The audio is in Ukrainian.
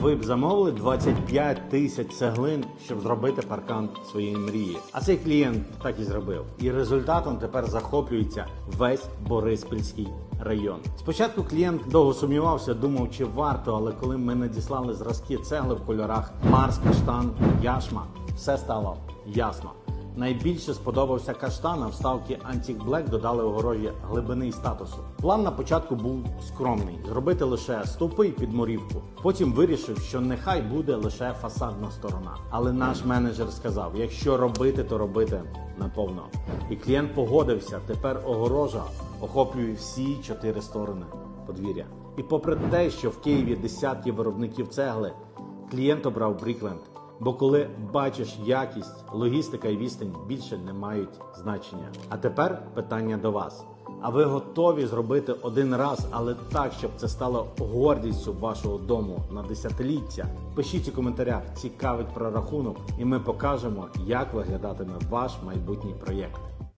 Ви б замовили 25 тисяч цеглин, щоб зробити паркан своєї мрії. А цей клієнт так і зробив. І результатом тепер захоплюється весь Бориспільський район. Спочатку клієнт довго сумнівався, думав, чи варто, але коли ми надіслали зразки цегли в кольорах Марс, Каштан, Яшма, все стало ясно. Найбільше сподобався каштан, а вставки Antique Black додали огорожі глибини і статусу. План на початку був скромний: зробити лише стовпи і підморівку. Потім вирішив, що нехай буде лише фасадна сторона. Але наш менеджер сказав: якщо робити, то робити наповно. І клієнт погодився. Тепер огорожа охоплює всі чотири сторони подвір'я. І попри те, що в Києві десятки виробників цегли, клієнт обрав Брікленд. Бо коли бачиш якість, логістика і відстань більше не мають значення. А тепер питання до вас. А ви готові зробити один раз, але так, щоб це стало гордістю вашого дому на десятиліття? Пишіть у коментарях, цікавить прорахунок, і ми покажемо, як виглядатиме ваш майбутній проєкт.